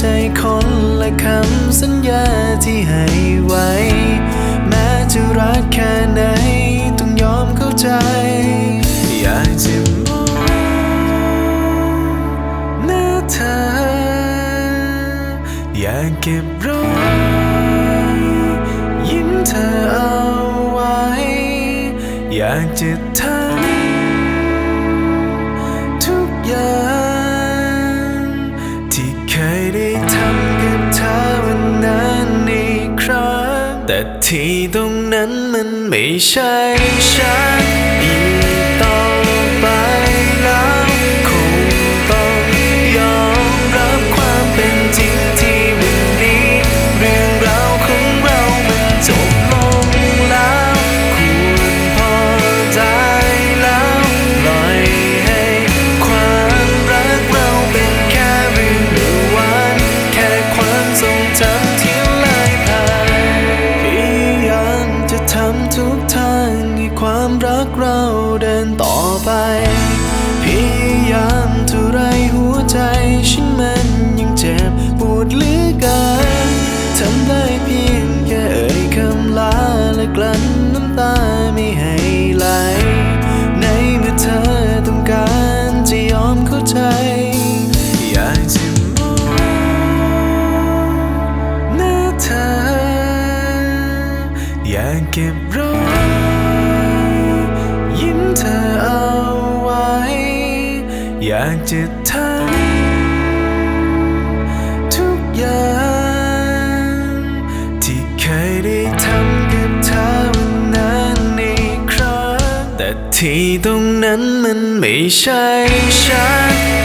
ใจคนและคำสัญญาที่ให้ไว้ แม้จะรักแค่ไหน ต้องยอมเข้าใจ อยากจะมองหน้าเธอ อยากเก็บรอยยิ้มเธอเอาไว้ อยากจะทำ แต่ที่ตรงนั้นมันไม่ใช่ฉัน ความรักเราเดินต่อไป พยายามเท่าไรหัวใจฉันมันยังเจ็บปวดเหลือเกินทำได้เพียงแค่เอ่ยคำลาและกลั้นน้ำตาไม่ให้ไหล ในเมื่อเธอต้องการจะยอมเข้าใจ อยากจะมองหน้าเธออยากเก็บรอากจะทำทุกอย่างที่เคยได้ทำกับเธอวันนั้นอีกครั้งแต่ที่ตรงนั้นมันไม่ใช่ฉัน